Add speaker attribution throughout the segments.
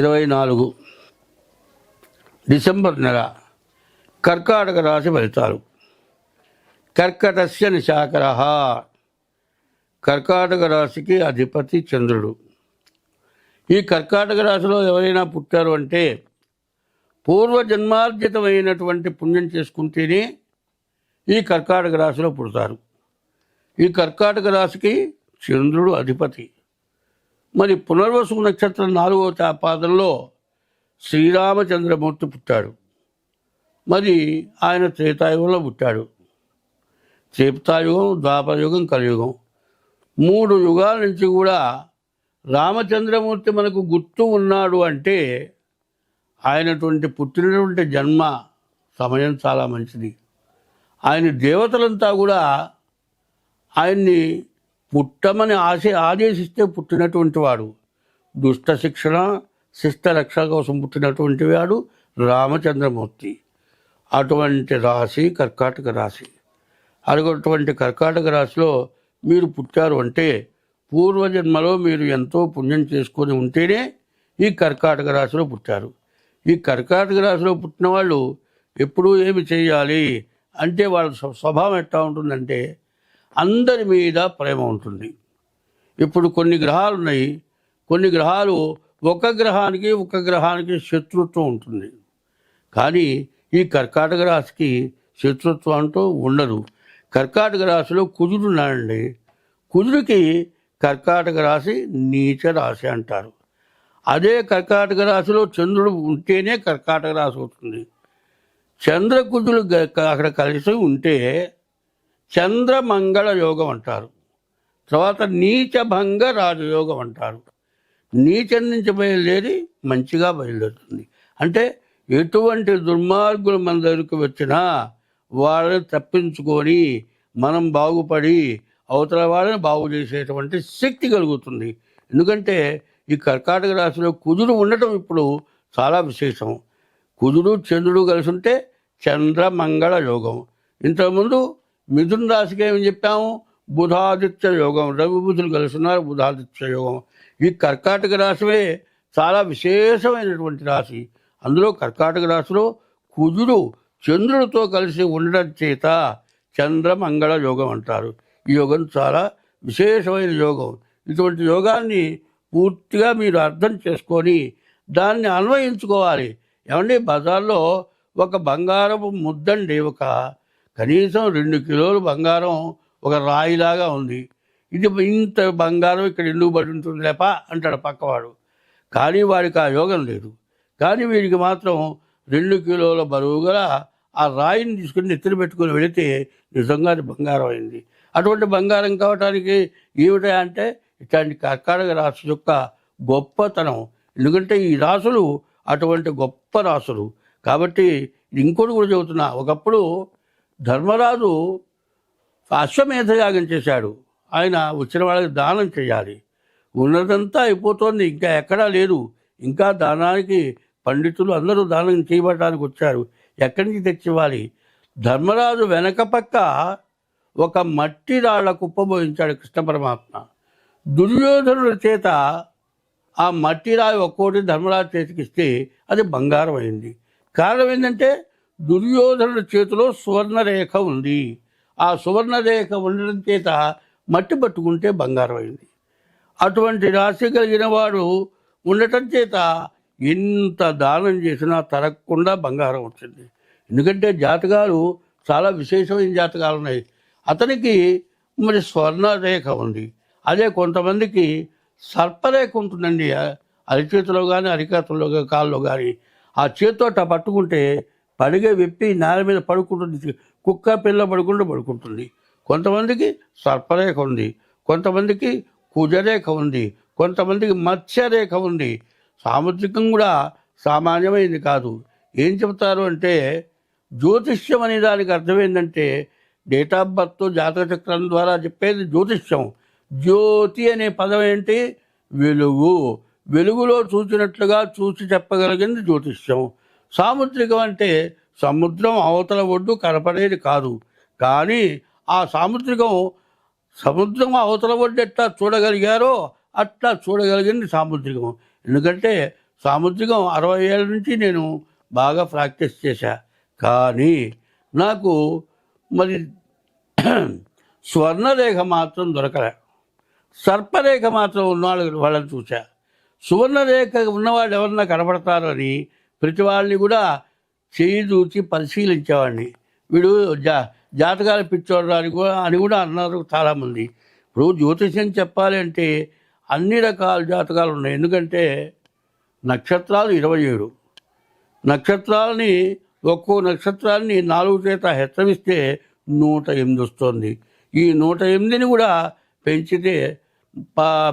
Speaker 1: ఇరవై నాలుగు డిసెంబర్ నెల కర్కాటక రాశి ఫలితాలు. కర్కటస్య నిశాకర కర్కాటక రాశికి అధిపతి చంద్రుడు. ఈ కర్కాటక రాశిలో ఎవరైనా పుట్టారు అంటే పూర్వజన్మార్జితమైనటువంటి పుణ్యం చేసుకుంటేనే ఈ కర్కాటక రాశిలో పుడతారు. ఈ కర్కాటక రాశికి చంద్రుడు అధిపతి. మరి పునర్వసు నక్షత్రం నాలుగవ పాదంలో శ్రీరామచంద్రమూర్తి పుట్టాడు. మరి ఆయన త్రేతాయుగంలో పుట్టాడు. త్రేతాయుగం ద్వాపరయుగం కలియుగం. మూడు యుగాల నుంచి కూడా రామచంద్రమూర్తి మనకు గుర్తు ఉన్నాడు అంటే ఆయనటువంటి పుట్టినటువంటి జన్మ సమయం చాలా మంచిది. ఆయన దేవతలంతా కూడా ఆయన్ని పుట్టమని ఆశ ఆదేశిస్తే పుట్టినటువంటి వాడు. దుష్ట శిక్షణ శిష్ట రక్ష కోసం పుట్టినటువంటి వాడు రామచంద్రమూర్తి. అటువంటి రాశి కర్కాటక రాశి. అటువంటి కర్కాటక రాశిలో మీరు పుట్టారు అంటే పూర్వజన్మలో మీరు ఎంతో పుణ్యం చేసుకొని ఉంటేనే ఈ కర్కాటక రాశిలో పుట్టారు. ఈ కర్కాటక రాశిలో పుట్టిన వాళ్ళు ఎప్పుడూ ఏమి చేయాలి? అంటే వాళ్ళ స్వ- స్వభావం ఎట్లా ఉంటుందంటే అందరి మీద ప్రేమ ఉంటుంది. ఇప్పుడు కొన్ని గ్రహాలు ఉన్నాయి. కొన్ని గ్రహాలు ఒక గ్రహానికి ఒక గ్రహానికి శత్రుత్వం ఉంటుంది. కానీ ఈ కర్కాటక రాశికి శత్రుత్వం అంటూ ఉండదు. కర్కాటక రాశిలో కుజుడు ఉన్నాడండి. కుజుడికి కర్కాటక రాశి నీచ రాశి అంటారు. అదే కర్కాటక రాశిలో చంద్రుడు ఉంటేనే కర్కాటక రాశి అవుతుంది. చంద్రకుజులు అక్కడ కలిసి ఉంటే చంద్రమంగళ యోగం అంటారు తర్వాత నీచభంగ రాజయోగం అంటారు నీచం నుంచి బయలుదేరి మంచిగా బయలుదేరుతుంది. అంటే ఎటువంటి దుర్మార్గులు మన దగ్గరకు వచ్చినా వాళ్ళని తప్పించుకొని మనం బాగుపడి అవతల వాళ్ళని బాగు చేసేటువంటి శక్తి కలుగుతుంది. ఎందుకంటే ఈ కర్కాటక రాశిలో కుజుడు ఉండటం ఇప్పుడు చాలా విశేషం. కుజుడు చంద్రుడు కలిసి ఉంటే చంద్రమంగళ యోగం ఇంతకుముందు మిథున రాశికి ఏమని చెప్పాము? బుధాదిత్య యోగం. రవి బుధులు కలిసి ఉన్నారు బుధాదిత్య యోగం. ఈ కర్కాటక రాశివే చాలా విశేషమైనటువంటి రాశి. అందులో కర్కాటక రాశిలో కుజుడు చంద్రుడితో కలిసి ఉండడం చేత చంద్రమంగళ యోగం అంటారు. ఈ యోగం చాలా విశేషమైన యోగం. ఇటువంటి యోగాన్ని పూర్తిగా మీరు అర్థం చేసుకొని దాన్ని అన్వయించుకోవాలి. ఏమండి? బజార్లో ఒక బంగారపు ముద్దండి ఒక కనీసం రెండు కిలోలు బంగారం ఒక రాయిలాగా ఉంది. ఇది ఇంత బంగారం ఇక్కడ ఎందుకు పడి ఉంటుంది లేప అంటాడు పక్కవాడు. కానీ వాడికి ఆ యోగం లేదు. కానీ వీడికి మాత్రం రెండు కిలోల బరువు గల ఆ రాయిని తీసుకుని నెత్తిన పెట్టుకుని వెళితే నిజంగా అది బంగారం అయింది. అటువంటి బంగారం కావటానికి ఏమిటా అంటే ఇట్లాంటి కర్కాటక రాశి యొక్క గొప్పతనం. ఎందుకంటే ఈ రాసులు అటువంటి గొప్ప రాసులు. కాబట్టి ఇంకోటి కూడా చెబుతున్నా. ఒకప్పుడు ధర్మరాజు అశ్వమేధ యాగం చేశాడు. ఆయన వచ్చిన వాళ్ళకి దానం చేయాలి. ఉన్నదంతా అయిపోతోంది. ఇంకా ఎక్కడా లేదు. ఇంకా దానానికి పండితులు అందరూ దానం చేయబడటానికి వచ్చారు. ఎక్కడి నుంచి తెచ్చివ్వాలి? ధర్మరాజు వెనక పక్క ఒక మట్టి రాళ్ళ కుప్ప పోయించాడు కృష్ణ పరమాత్మ. దుర్యోధనుల చేత ఆ మట్టి రాయి ఒక్కోటి ధర్మరాజు చేతికిస్తే అది బంగారం అయింది. కారణం ఏంటంటే దుర్యోధనుడి చేతిలో సువర్ణరేఖ ఉంది. ఆ సువర్ణరేఖ ఉండడం చేత మట్టి పట్టుకుంటే బంగారం అయింది. అటువంటి రాశి కలిగిన వాడు ఉండటం చేత ఎంత దానం చేసినా తరగకుండా బంగారం వచ్చింది. ఎందుకంటే జాతకాలు చాలా విశేషమైన జాతకాలు ఉన్నాయి. అతనికి మరి స్వర్ణ రేఖ ఉంది. అదే కొంతమందికి సర్పరేఖ ఉంటుందండి. అరిచేతిలో కానీ అరికతలో కాళ్ళలో కాల్లో కానీ ఆ చేతితో పట్టుకుంటే పడిగే విప్పి నేల మీద పడుకుంటుంది. కుక్క పిల్ల పడుకుంటూ పడుకుంటుంది. కొంతమందికి సర్పరేఖ ఉంది. కొంతమందికి కుజరేఖ ఉంది. కొంతమందికి మత్స్యరేఖ ఉంది. సాముద్రికం కూడా సామాన్యమైంది కాదు. ఏం చెబుతారు అంటే జ్యోతిష్యం అనే దానికి అర్థం ఏంటంటే డేట్ ఆఫ్ బర్త్ జాతక చక్రం ద్వారా చెప్పేది జ్యోతిష్యం. జ్యోతి అనే పదం ఏంటి? వెలుగు. వెలుగులో చూసినట్లుగా చూసి చెప్పగలిగింది జ్యోతిష్యం. సాముద్రికం అంటే సముద్రం అవతల ఒడ్డు కనపడేది కాదు. కానీ ఆ సాముద్రికం సముద్రం అవతల ఒడ్డు ఎట్లా చూడగలిగారో అట్లా చూడగలిగింది సాముద్రికం. ఎందుకంటే సాముద్రికం అరవై ఏళ్ళ నుంచి నేను బాగా ప్రాక్టీస్ చేశా. కానీ నాకు మరి స్వర్ణరేఖ మాత్రం దొరకలే. సర్పరేఖ మాత్రం ఉన్నవాళ్ళు వాళ్ళని చూశా. సువర్ణరేఖ ఉన్నవాళ్ళు ఎవరన్నా కనపడతారు ప్రతి వాళ్ళని కూడా చేయి దూచి పరిశీలించేవాడిని. వీడు జా జాతకాలు పిచ్చోడు అని కూడా అని కూడా అన్నారు చాలామంది. ఇప్పుడు జ్యోతిష్యం చెప్పాలి అంటే అన్ని రకాల జాతకాలు ఉన్నాయి. ఎందుకంటే నక్షత్రాలు ఇరవై ఏడు. నక్షత్రాలని ఒక్కో నక్షత్రాన్ని నాలుగు చేత హెచ్చరిస్తే నూట ఎనిమిది వస్తుంది. ఈ నూట ఎనిమిదిని కూడా పెంచితే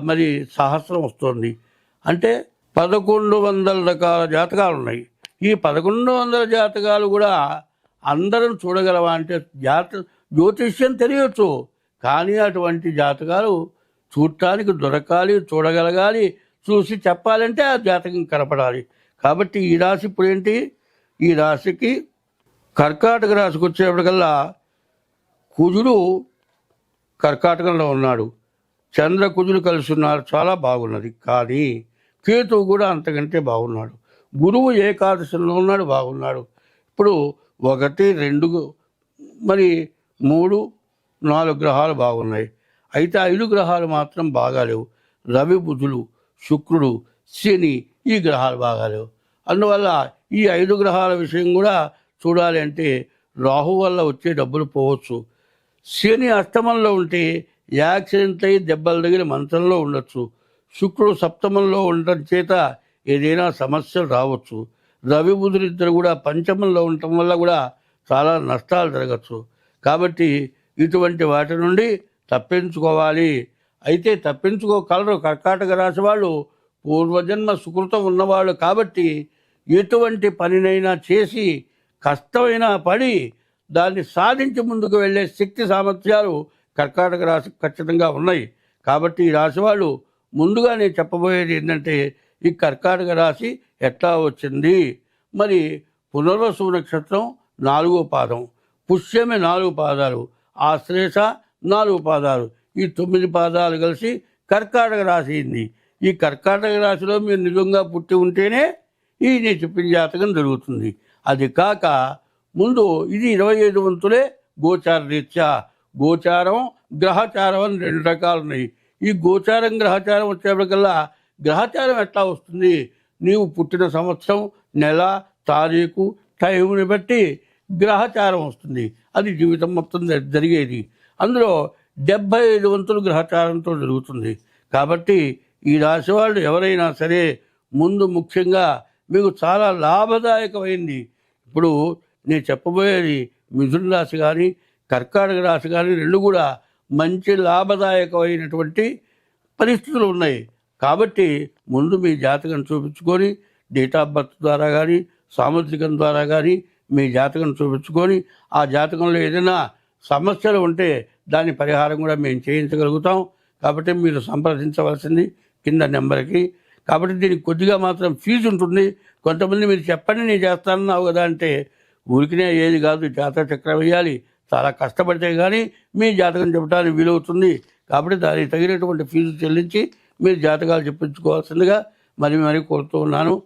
Speaker 1: మరి సహస్రం వస్తుంది. అంటే పదకొండు వందల రకాల జాతకాలు ఉన్నాయి ఈ పదకొండు వందల జాతకాలు కూడా అందరం చూడగలవా అంటే జాత జ్యోతిష్యం తెలియచ్చు. కానీ అటువంటి జాతకాలు చూడటానికి దొరకాలి చూడగలగాలి చూసి చెప్పాలంటే ఆ జాతకం కనపడాలి. కాబట్టి ఈ రాశి ఇప్పుడు ఏంటి? ఈ రాశికి కర్కాటక రాశికి వచ్చేప్పటికల్లా కుజుడు కర్కాటకంలో ఉన్నాడు. చంద్ర కుజుడు కలిసి ఉన్నారు. చాలా బాగున్నది. కానీ కేతువు కూడా అంతకంటే బాగున్నాడు. గురువు ఏకాదశిలో ఉన్నాడు బాగున్నాడు. ఇప్పుడు ఒకటి రెండు మరి మూడు నాలుగు గ్రహాలు బాగున్నాయి. అయితే ఐదు గ్రహాలు మాత్రం బాగాలేవు రవి బుధులు శుక్రుడు శని ఈ గ్రహాలు బాగాలేవు అందువల్ల ఈ ఐదు గ్రహాల విషయం కూడా చూడాలి అంటే రాహు వల్ల వచ్చే డబ్బులు పోవచ్చు. శని అష్టమంలో ఉంటే యాక్సిడెంట్ అయి దెబ్బలు తగిలి మంచంలో ఉండొచ్చు. శుక్రుడు సప్తమంలో ఉండటం చేత ఏదైనా సమస్యలు రావచ్చు. రవి బుధులిద్దరు కూడా పంచమంలో ఉండటం వల్ల కూడా చాలా నష్టాలు జరగచ్చు. కాబట్టి ఇటువంటి వాటి నుండి తప్పించుకోవాలి. అయితే తప్పించుకోగలరు. కర్కాటక రాశి వాళ్ళు పూర్వజన్మ సుకృతం ఉన్నవాళ్ళు కాబట్టి ఎటువంటి పనినైనా చేసి కష్టమైనా పడి దాన్ని సాధించి ముందుకు వెళ్ళే శక్తి సామర్థ్యాలు కర్కాటక రాశి ఖచ్చితంగా ఉన్నాయి. కాబట్టి ఈ రాశి వాళ్ళు ముందుగా నేను చెప్పబోయేది ఏంటంటే ఈ కర్కాటక రాశి ఎట్లా వచ్చింది? మరి పునర్వసు నక్షత్రం నాలుగో పాదం పుష్యమే నాలుగు పాదాలు ఆశ్లేష నాలుగు పాదాలు ఈ తొమ్మిది పాదాలు కలిసి కర్కాటక రాశి అయింది. ఈ కర్కాటక రాశిలో మీరు నిజంగా పుట్టి ఉంటేనే ఈ నేను చెప్పిన జాతకం జరుగుతుంది. అది కాక ముందు ఇది ఇరవై ఐదు వంతులే గోచార రీత్యా. గోచారం గ్రహచారం అని రెండు రకాలు ఉన్నాయి. ఈ గోచారం గ్రహచారం వచ్చేప్పటికల్లా గ్రహచారం ఎట్లా వస్తుంది? నీవు పుట్టిన సంవత్సరం నెల తారీఖు టైంని బట్టి గ్రహచారం వస్తుంది. అది జీవితం మొత్తం జ- జరిగేది. అందులో డెబ్భై ఐదు వంతులు గ్రహచారంతో జరుగుతుంది. కాబట్టి ఈ రాశి వాళ్ళు ఎవరైనా సరే ముందు ముఖ్యంగా మీకు చాలా లాభదాయకమైంది. ఇప్పుడు నేను చెప్పబోయేది మిథున రాశి కానీ కర్కాటక రాశి కానీ రెండు కూడా మంచి లాభదాయకమైనటువంటి పరిస్థితులు ఉన్నాయి. కాబట్టి ముందు మీ జాతకం చూపించుకొని డేట్ ఆఫ్ బర్త్ ద్వారా కానీ సాముద్రికం ద్వారా కానీ మీ జాతకం చూపించుకొని ఆ జాతకంలో ఏదైనా సమస్యలు ఉంటే దాని పరిహారం కూడా మేము చేయించగలుగుతాం. కాబట్టి మీరు సంప్రదించవలసింది కింద నెంబర్కి. కాబట్టి దీనికి కొద్దిగా మాత్రం ఫీజు ఉంటుంది. కొంతమంది మీరు చెప్పండి నేను చేస్తానన్నావు కదా అంటే ఊరికినే ఏది కాదు జాతక చక్రం వేయాలి చాలా కష్టపడితే కానీ మీ జాతకం చెప్పడానికి వీలవుతుంది. కాబట్టి దానికి తగినటువంటి ఫీజు చెల్లించి మీరు జాతకాలు చెప్పించుకోవాల్సిందిగా మరి మరి కోరుతూ ఉన్నాను.